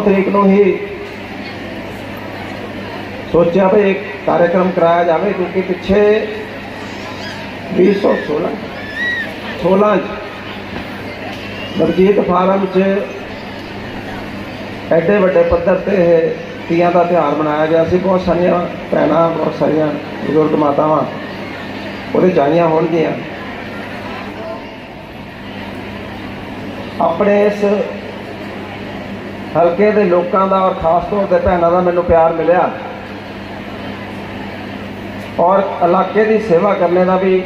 ਤਰੀਕ ਨੂੰ ਹੀ ਸੋਚਿਆ ਵੀ ਇੱਕ ਕਾਰਜਕ੍ਰਮ ਕਰਾਇਆ ਜਾਵੇ, ਕਿਉਂਕਿ ਪਿੱਛੇ 2016 16 ਚ ਬਲਜੀਤ ਫਾਰਮ ਚ ਐਡੇ ਵੱਡੇ ਪੱਧਰ ਤੇ ਇਹ ਤੀਆਂ ਦਾ ਤਿਉਹਾਰ ਮਨਾਇਆ ਗਿਆ ਸੀ। ਬਹੁਤ ਸਾਰੀਆਂ ਭੈਣਾਂ, ਬਹੁਤ ਸਾਰੀਆਂ ਬਜ਼ੁਰਗ ਮਾਤਾਵਾਂ ਉਹਦੇ ਜਾਣੀਆਂ ਹੋਣਗੀਆਂ। ਆਪਣੇ ਇਸ ਹਲਕੇ ਦੇ ਲੋਕਾਂ ਦਾ ਔਰ ਖਾਸ ਤੌਰ ਤੇ ਭੈਣਾਂ ਦਾ ਮੈਨੂੰ ਪਿਆਰ ਮਿਲਿਆ। ਔਰ ਇਲਾਕੇ ਦੀ ਸੇਵਾ ਕਰਨੇ ਦਾ ਵੀ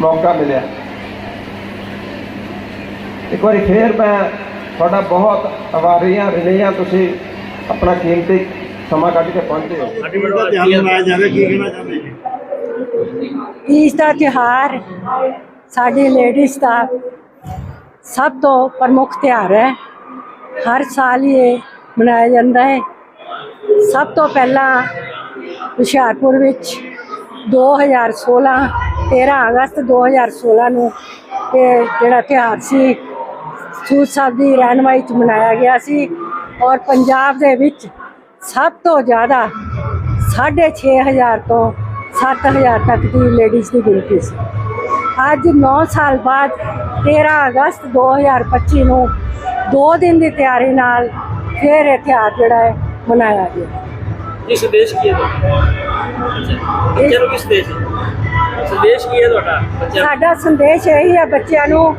ਮੌਕਾ ਮਿਲਿਆ। ਇੱਕ ਵਾਰੀ ਫੇਰ ਮੈਂ ਤੁਹਾਡਾ ਬਹੁਤ ਆਭਾਰੀ ਹਾਂ ਤੁਸੀਂ ਆਪਣਾ ਕੀਮਤੀ ਸਮਾਂ ਕੱਢ ਕੇ ਪਹੁੰਚੇ ਹੋ। ਸਾਡੀ ਬੜਾ ਧਿਆਨ ਬਣਾਇਆ ਜਾਵੇ ਕੀ ਕਹਿਣਾ ਚਾਹੁੰਦੇ ਜੀ? ਤੀਜ ਦਾ ਤਿਉਹਾਰ ਸਾਡੀ ਲੇਡੀਜ਼ ਦਾ ਸਭ ਤੋਂ ਪ੍ਰਮੁੱਖ ਤਿਉਹਾਰ ਹੈ। ਹਰ ਸਾਲ ਹੀ ਇਹ ਮਨਾਇਆ ਜਾਂਦਾ ਹੈ। ਸਭ ਤੋਂ ਪਹਿਲਾਂ ਹੁਸ਼ਿਆਰਪੁਰ ਵਿੱਚ 2016 13 ਅਗਸਤ 2016 ਨੂੰ ਇਹ ਜਿਹੜਾ ਤਿਉਹਾਰ ਸੀ ਸੂਤ ਸਾਹਿਬ ਦੀ ਰਹਿਨਮਾਈ ਚ ਮਨਾਇਆ ਗਿਆ ਸੀ ਔਰ ਪੰਜਾਬ ਦੇ ਵਿੱਚ ਸਭ ਤੋਂ ਜ਼ਿਆਦਾ 6500 ਤੋਂ 7000 ਤੱਕ ਦੀ ਲੇਡੀਜ਼ ਦੀ ਗਿਣਤੀ ਸੀ। ਅੱਜ 9 ਸਾਲ ਬਾਅਦ 13 ਅਗਸਤ 2025 ਨੂੰ 2 ਦਿਨ ਦੀ ਤਿਆਰੀ ਨਾਲ ਫਿਰ ਇਹ ਤਿਉਹਾਰ ਜਿਹੜਾ ਹੈ ਮਨਾਇਆ ਗਿਆ। ਇਹ ਸੰਦੇਸ਼ ਕੀ ਹੈ ਤੁਹਾਡਾ? ਬੱਚਿਆਂ ਨੂੰ ਕੀ ਸੰਦੇਸ਼ ਹੈ? ਸੰਦੇਸ਼ ਕੀ ਹੈ ਤੁਹਾਡਾ ਬੱਚਿਆਂ ਸਾਡਾ ਸੰਦੇਸ਼ ਇਹੀ ਹੈ ਬੱਚਿਆਂ ਨੂੰ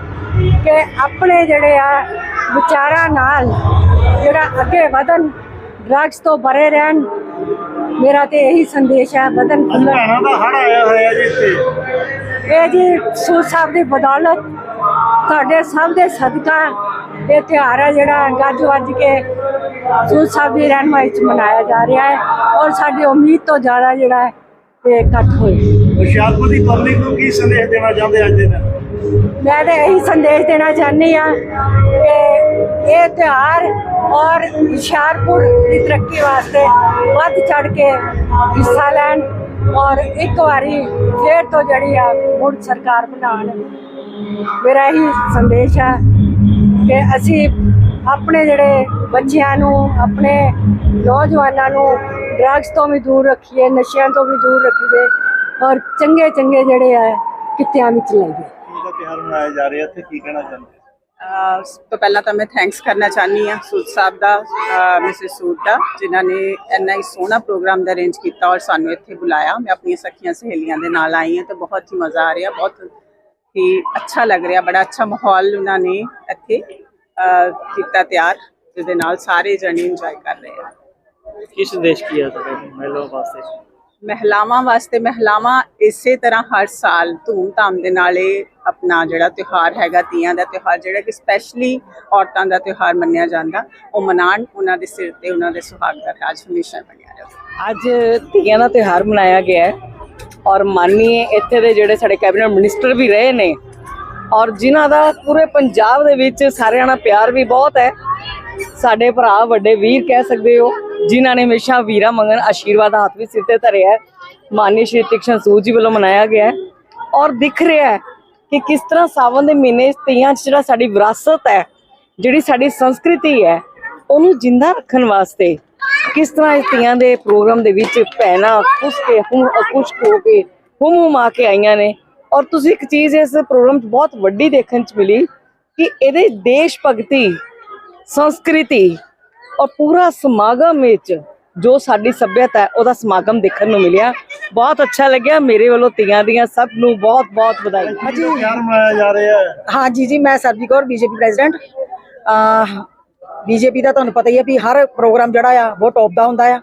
ਕਿ ਆਪਣੇ ਜਿਹੜੇ ਆ ਵਿਚਾਰਾਂ ਨਾਲ ਜਿਹੜਾ ਅੱਗੇ ਵਧਣ ਡਰੱਗਸ ਤੋਂ ਬਰੇ ਰਹਿਣ ਮੇਰਾ ਤੇ ਇਹੀ ਸੰਦੇਸ਼ ਹੈ ਵਧਣ ਫੁੱਲਣ ਭੈਣਾਂ ਦਾ ਹੜ ਆਇਆ ਹੋਇਆ ਜੀ ਇੱਥੇ। ਇਹ ਜੀ ਸੂਤ ਸਾਹਿਬ ਦੀ ਬਦੌਲਤ ਤੁਹਾਡੇ ਸਭ ਦੇ ਸਦਕਾ ਇਹ ਤਿਉਹਾਰ ਹੈ ਜਿਹੜਾ ਗੱਜ ਵੱਜ ਕੇ ਸੂਤ ਸਾਹਿਬ ਦੀ ਰਹਿਨਮਾਈ ਚ ਮਨਾਇਆ ਜਾ ਰਿਹਾ ਹੈ ਔਰ ਸਾਡੀ ਉਮੀਦ ਤੋਂ ਜ਼ਿਆਦਾ ਜਿਹੜਾ ਹੈ ਇਹ ਇਕੱਠ ਹੋਏ ਹੁਸ਼ਿਆਰਪੁਰ ਦੀ ਪਬਲਿਕ ਨੂੰ ਕੀ ਸੰਦੇਸ਼ ਦੇਣਾ ਚਾਹੁੰਦੇ ਅੱਜ ਦੇ ਦਿਨ? ਮੈਂ ਤਾਂ ਇਹੀ ਸੰਦੇਸ਼ ਦੇਣਾ ਚਾਹੁੰਦੀ ਆ ਕਿ ਇਹ ਤਿਉਹਾਰ ਔਰ ਹੁਸ਼ਿਆਰਪੁਰ ਦੀ ਤਰੱਕੀ ਵਾਸਤੇ ਵੱਧ ਚੜ ਕੇ ਹਿੱਸਾ ਲੈਣ ਔਰ ਇੱਕ ਵਾਰੀ ਫੇਰ ਤੋਂ ਜਿਹੜੀ ਆ ਮੁੜ ਸਰਕਾਰ ਬਣਾਉਣ। ਮੇਰਾ ਇਹੀ ਸੰਦੇਸ਼ ਹੈ। ਕਿ ਅਸੀਂ ਆਪਣੇ ਜਿਹੜੇ ਬੱਚਿਆਂ ਨੂੰ ਆਪਣੇ ਨੌਜਵਾਨਾਂ ਨੂੰ ਡਰੱਗਸ ਤੋਂ ਵੀ ਦੂਰ ਰੱਖੀਏ ਨਸ਼ਿਆਂ ਤੋਂ ਵੀ ਦੂਰ ਰੱਖੀਏ ਔਰ ਚੰਗੇ ਚੰਗੇ ਜਿਹੜੇ ਆ ਕਿੱਤਿਆਂ ਵਿੱਚ ਲਾਈਏ। ਕੀ ਦਾ ਤਿਉਹਾਰ ਮਨਾਇਆ ਜਾ ਰਿਹਾ? ਇੱਥੇ ਕੀ ਕਹਿਣਾ ਚਾਹੁੰਦੇ ਤੋਂ ਪਹਿਲਾਂ ਤਾਂ ਮੈਂ ਥੈਂਕਸ ਕਰਨਾ ਚਾਹਨੀ ਆ ਸੂਦ ਸਾਹਿਬ ਦਾ ਮਿਸਿਸ ਸੂਦ ਦਾ ਜਿਨ੍ਹਾਂ ਨੇ ਇੰਨਾ ਹੀ ਸੋਹਣਾ ਪ੍ਰੋਗਰਾਮ ਦਾ ਅਰੇਂਜ ਕੀਤਾ ਔਰ ਸਾਨੂੰ ਇੱਥੇ ਬੁਲਾਇਆ। ਮੈਂ ਆਪਣੀਆਂ ਸਖੀਆਂ ਸਹੇਲੀਆਂ ਦੇ ਨਾਲ ਆਈ ਹਾਂ ਤੇ ਬਹੁਤ ਹੀ ਮਜ਼ਾ ਆ ਰਿਹਾ ਬਹੁਤ ਹੀ ਅੱਛਾ ਲੱਗ ਰਿਹਾ ਬੜਾ ਅੱਛਾ ਮਾਹੌਲ ਉਹਨਾਂ ਨੇ ਇੱਥੇ ਕੀਤਾ ਤਿਆਰ ਜਿਹਦੇ ਨਾਲ ਸਾਰੇ ਜਣੇ ਇੰਜੋਏ ਕਰ ਰਹੇ ਆ। ਕੀ ਸੰਦੇਸ਼ ਕੀ ਤੁਹਾਡੇ ਮਹਿਲਾਵਾਂ ਵਾਸਤੇ? ਮਹਿਲਾਵਾਂ ਵਾਸਤੇ ਮਹਿਲਾਵਾਂ ਇਸੇ ਤਰ੍ਹਾਂ ਹਰ ਸਾਲ ਧੂਮ-ਧਾਮ ਦੇ ਨਾਲ ਇਹ ਆਪਣਾ ਜਿਹੜਾ ਤਿਉਹਾਰ ਹੈਗਾ ਤੀਆਂ ਦਾ ਤਿਉਹਾਰ ਜਿਹੜਾ ਕਿ ਸਪੈਸ਼ਲੀ ਔਰਤਾਂ ਦਾ ਤਿਉਹਾਰ ਮੰਨਿਆ ਜਾਂਦਾ ਉਹ ਮਨਾਣ ਉਹਨਾਂ ਦੇ ਸਿਰ ਤੇ ਉਹਨਾਂ ਦੇ ਸੁਹਾਗ ਦਾ ਰਾਜ ਹਮੇਸ਼ਾ ਬਣਿਆ ਰਹੇ। ਅੱਜ ਤੀਆਂ ਦਾ ਤਿਉਹਾਰ ਮਨਾਇਆ ਗਿਆ ਹੈ। ਔਰ ਮਾਨਨੀਏ ਇੱਥੇ ਦੇ ਜਿਹੜੇ ਸਾਡੇ ਕੈਬਨਿਟ ਮਿਨਿਸਟਰ ਵੀ ਰਹੇ ਨੇ, ਔਰ ਜਿਨ੍ਹਾਂ ਦਾ ਪੂਰੇ ਪੰਜਾਬ ਦੇ ਵਿੱਚ ਸਾਰਿਆਂ ਨਾਲ ਪਿਆਰ ਵੀ ਬਹੁਤ ਹੈ। ਸਾਡੇ ਭਰਾ ਵੱਡੇ ਵੀਰ ਕਹਿ ਸਕਦੇ ਹੋ, ਜਿਨ੍ਹਾਂ ਨੇ ਹਮੇਸ਼ਾ ਵੀਰਾ ਮੰਗਣ ਆਸ਼ੀਰਵਾਦ ਦਾ ਹੱਥ ਵੀ ਸਿਰ ਤੇ ਧਰਿਆ ਹੈ। ਮਾਨਨੀ ਸ਼੍ਰੀ ਤੀਕਸ਼ਣ ਸੂਦ ਜੀ ਵੱਲੋਂ ਮਨਾਇਆ ਗਿਆ ਹੈ। ਔਰ ਦਿਖ ਰਿਹਾ ਹੈ ਕਿ ਕਿਸ ਤਰ੍ਹਾਂ ਸਾਵਨ ਦੇ ਮਹੀਨੇ ਤੀਆਂ 'ਚ ਜਿਹੜਾ ਸਾਡੀ ਵਿਰਾਸਤ ਹੈ, ਜਿਹੜੀ ਸਾਡੀ ਸੰਸਕ੍ਰਿਤੀ ਹੈ, ਉਹਨੂੰ ਜਿੰਦਾ ਰੱਖਣ ਵਾਸਤੇ ਕਿਸ ਤਰ੍ਹਾਂ ਇਸ ਤੀਆਂ ਦੇ ਪ੍ਰੋਗਰਾਮ ਦੇ ਵਿੱਚ ਭੈਣਾਂ ਖੁਸ਼ ਕੇ ਹੁਮ ਖੁਸ਼ ਹੋ ਕੇ ਹੁਮ ਹੁਮਾ ਕੇ ਆਈਆਂ ਨੇ? ਔਰ ਤੁਸੀਂ ਇੱਕ ਚੀਜ਼ ਇਸ ਪ੍ਰੋਗਰਾਮ 'ਚ ਬਹੁਤ ਵੱਡੀ ਦੇਖਣ 'ਚ ਮਿਲੀ ਕਿ ਇਹਦੇ ਦੇਸ਼ ਭਗਤੀ ਸੰਸਕ੍ਰਿਤੀ ਔਰ ਪੂਰਾ ਸਮਾਗਮ ਵਿੱਚ ਜੋ ਸਾਡੀ ਸੱਭਿਅਤਾ ਹੈ ਉਹਦਾ ਸਮਾਗਮ ਦੇਖਣ ਨੂੰ ਮਿਲਿਆ। ਬਹੁਤ ਅੱਛਾ ਲੱਗਿਆ। ਮੇਰੇ ਵੱਲੋਂ ਤੀਆਂ ਦੀਆਂ ਸਭ ਨੂੰ ਬਹੁਤ ਬਹੁਤ ਵਧਾਈ ਅੱਜ ਤਿਉਹਾਰ ਮਨਾਇਆ ਜਾ ਰਿਹਾ ਹੈ ਹਾਂ ਜੀ ਜੀ ਮੈਂ Sarabjit Kaur BJP president. BJP ਦਾ ਤੁਹਾਨੂੰ ਪਤਾ ਹੀ ਹੈ ਵੀ ਹਰ ਪ੍ਰੋਗਰਾਮ ਜਿਹੜਾ ਆ, ਬਹੁਤ ਟੌਪ ਦਾ ਹੁੰਦਾ ਆ।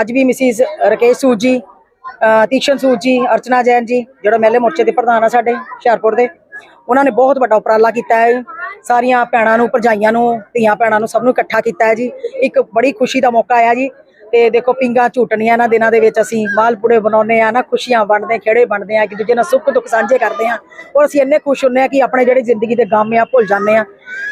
ਅੱਜ ਵੀ ਮਿਸਿਸ ਰਕੇਸ਼ ਸੂਦ ਜੀ ਤੀਕਸ਼ਨ ਸੂਦ ਜੀ, ਅਰਚਨਾ ਜੈਨ ਜੀ, ਜਿਹੜਾ ਮਹਿਲੇ ਮੋਰਚੇ ਦੇ ਪ੍ਰਧਾਨ ਆ ਸਾਡੇ ਹੁਸ਼ਿਆਰਪੁਰ ਦੇ, ਉਹਨਾਂ ਨੇ ਬਹੁਤ ਵੱਡਾ ਉਪਰਾਲਾ ਕੀਤਾ ਹੈ ਸਾਰੀਆਂ ਭੈਣਾਂ ਨੂੰ, ਭਰਜਾਈਆਂ ਨੂੰ, ਧੀਆਂ ਭੈਣਾਂ ਨੂੰ ਸਭ ਨੂੰ ਇਕੱਠਾ ਕੀਤਾ ਹੈ ਜੀ। ਇੱਕ ਬੜੀ ਖੁਸ਼ੀ ਦਾ ਮੌਕਾ ਆਇਆ ਜੀ। ਤੇ ਦੇਖੋ ਪਿੰਗਾ ਝੂਟਣੀਆਂ ਇਹਨਾਂ ਦਿਨਾਂ ਦੇ ਵਿੱਚ ਅਸੀਂ ਮਾਲਪੂੜੇ ਬਣਾਉਂਦੇ ਆ ਨਾ, ਖੁਸ਼ੀਆਂ ਵੰਡਦੇ ਖੇੜੇ ਵੰਡਦੇ ਆ ਇੱਕ ਦੂਜੇ ਨਾਲ ਸੁੱਖ ਦੁੱਖ ਸਾਂਝੇ ਕਰਦੇ ਆ ਔਰ ਅਸੀਂ ਇੰਨੇ ਖੁਸ਼ ਹੁੰਨੇ ਆ ਕਿ ਆਪਣੇ ਜਿਹੜੇ ਜ਼ਿੰਦਗੀ ਦੇ ਗਮ ਆ, ਭੁੱਲ ਜਾਂਦੇ ਆ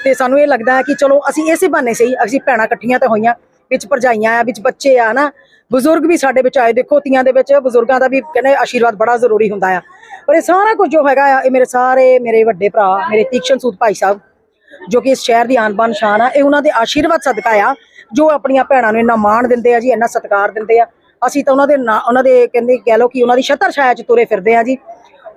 ਤੇ ਸਾਨੂੰ ਇਹ ਲੱਗਦਾ ਹੈ ਕਿ ਚਲੋ ਅਸੀਂ ਇਸੇ ਬਹਾਨੇ ਸਹੀ ਅਸੀਂ ਭੈਣਾਂ ਇਕੱਠੀਆਂ ਤਾਂ ਹੋਈਆਂ, ਵਿੱਚ ਭਰਜਾਈਆਂ ਆ, ਵਿੱਚ ਬੱਚੇ ਆ ਨਾ। ਬਜ਼ੁਰਗ ਵੀ ਸਾਡੇ ਵਿੱਚ ਆਏ, ਦੇਖੋ ਤੀਆਂ ਦੇ ਵਿੱਚ ਬਜ਼ੁਰਗਾਂ ਦਾ ਵੀ ਕਹਿੰਦੇ ਆਸ਼ੀਰਵਾਦ ਬੜਾ ਜ਼ਰੂਰੀ ਹੁੰਦਾ ਆ। ਪਰ ਇਹ ਸਾਰਾ ਕੁਝ ਜੋ ਹੈਗਾ ਆ, ਇਹ ਮੇਰੇ ਸਾਰੇ ਮੇਰੇ ਵੱਡੇ ਭਰਾ, ਮੇਰੇ ਤੀਕਸ਼ਣ ਸੂਦ ਭਾਈ ਸਾਹਿਬ, ਜੋ ਕਿ ਇਸ ਸ਼ਹਿਰ ਦੀ ਆਨ ਬਾਨ ਸ਼ਾਨ ਆ, ਇਹ ਉਹਨਾਂ ਦੇ ਆਸ਼ੀਰਵਾਦ ਸਦਕਾ ਆ। ਜੋ ਆਪਣੀਆਂ ਭੈਣਾਂ ਨੂੰ ਇੰਨਾ ਮਾਣ ਦਿੰਦੇ ਆ ਜੀ, ਇੰਨਾ ਸਤਿਕਾਰ ਦਿੰਦੇ ਆ। ਅਸੀਂ ਤਾਂ ਉਹਨਾਂ ਦੇ ਨਾਂ- ਉਹਨਾਂ ਦੇ ਕਹਿੰਦੇ, ਕਹਿ ਲਓ ਕਿ ਉਹਨਾਂ ਦੀ ਛਤਰ ਛਾਇਆ 'ਚ ਤੁਰੇ ਫਿਰਦੇ ਆ ਜੀ।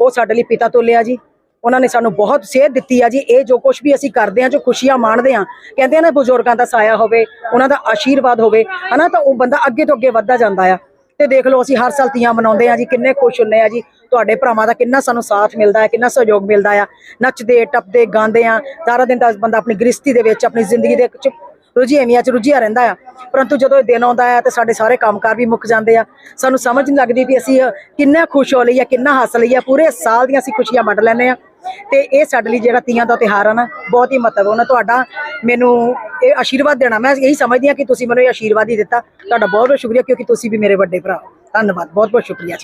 ਉਹ ਸਾਡੇ ਲਈ ਪਿਤਾ ਤੋਲਿਆ ਜੀ। ਉਹਨਾਂ ਨੇ ਸਾਨੂੰ ਬਹੁਤ ਸੇਧ ਦਿੱਤੀ ਆ ਜੀ। ਇਹ ਜੋ ਕੁਝ ਵੀ ਅਸੀਂ ਕਰਦੇ ਆ, ਜੋ ਖੁਸ਼ੀਆਂ ਮਾਣਦੇ ਆ, ਕਹਿੰਦੇ ਆ ਨਾ ਬਜ਼ੁਰਗਾਂ ਦਾ ਸਾਇਆ ਹੋਵੇ, ਉਹਨਾਂ ਦਾ ਆਸ਼ੀਰਵਾਦ ਹੋਵੇ, ਹਨਾ, ਤਾਂ ਉਹ ਬੰਦਾ ਅੱਗੇ ਤੋਂ ਅੱਗੇ ਵੱਧਦਾ ਜਾਂਦਾ ਆ। ਤੇ ਦੇਖ ਲਓ, ਅਸੀਂ ਹਰ ਸਾਲ ਤੀਆਂ ਮਨਾਉਂਦੇ ਆ ਜੀ। ਕਿੰਨੇ ਖੁਸ਼ ਹੁੰਨੇ ਆ ਜੀ। ਤੁਹਾਡੇ ਭਰਾਵਾਂ ਦਾ ਕਿੰਨਾ ਸਾਨੂੰ ਸਾਥ ਮਿਲਦਾ ਹੈ ਕਿੰਨਾ ਸਹਿਯੋਗ ਮਿਲਦਾ ਆ। ਨੱਚਦੇ, ਟੱਪਦੇ, ਗਾਉਂਦੇ ਆ। ਸਾਰਾ ਦਿਨ ਤਾਂ ਬੰਦਾ ਆਪਣੀ ਗ੍ਰਸਤੀ ਦੇ ਵਿੱਚ, ਆਪਣੀ ਜ਼ਿੰਦਗੀ ਦੇ ਰੁਝੇਵਿਆਂ ਚ ਰੁਝਿਆ ਰਹਿੰਦਾ ਆ। ਪਰੰਤੂ ਜਦੋਂ ਇਹ ਦਿਨ ਆਉਂਦਾ ਆ ਤੇ ਸਾਡੇ ਸਾਰੇ ਕੰਮਕਾਰ ਵੀ ਮੁੱਕ ਜਾਂਦੇ ਆ। ਸਾਨੂੰ ਸਮਝ ਨਹੀਂ ਲੱਗਦੀ ਵੀ ਅਸੀਂ ਕਿੰਨਾ ਖੁਸ਼ ਹੋ ਲਈ ਆ ਕਿੰਨਾ ਹੱਸ ਲਈ ਆ ਪੂਰੇ ਸਾਲ ਦੀਆਂ ਅਸੀਂ ਖੁਸ਼ੀਆਂ ਵੰਡ ਲੈਂਦੇ ਆ। ਤੇ ਇਹ ਸਾਡੇ ਲਈ ਜਿਹੜਾ ਤੀਆਂ ਦਾ ਤਿਹਾਰ ਆ ਨਾ, ਬਹੁਤ ਹੀ ਮਹੱਤਵਪੂਰਨ ਹੈ ਤੁਹਾਡਾ ਮੈਨੂੰ ਇਹ ਆਸ਼ੀਰਵਾਦ ਦੇਣਾ। ਮੈਂ ਇਹੀ ਸਮਝਦੀ ਆ ਕਿ ਤੁਸੀਂ ਮੈਨੂੰ ਇਹ ਆਸ਼ੀਰਵਾਦ ਹੀ ਦਿੱਤਾ। ਤੁਹਾਡਾ ਬਹੁਤ ਬਹੁਤ ਸ਼ੁਕਰੀਆ, ਕਿਉਂਕਿ ਤੁਸੀਂ ਵੀ ਮੇਰੇ ਵੱਡੇ ਭਰਾ ਧੰਨਵਾਦ। ਬਹੁਤ ਬਹੁਤ ਸ਼ੁਕਰੀਆ ਜੀ।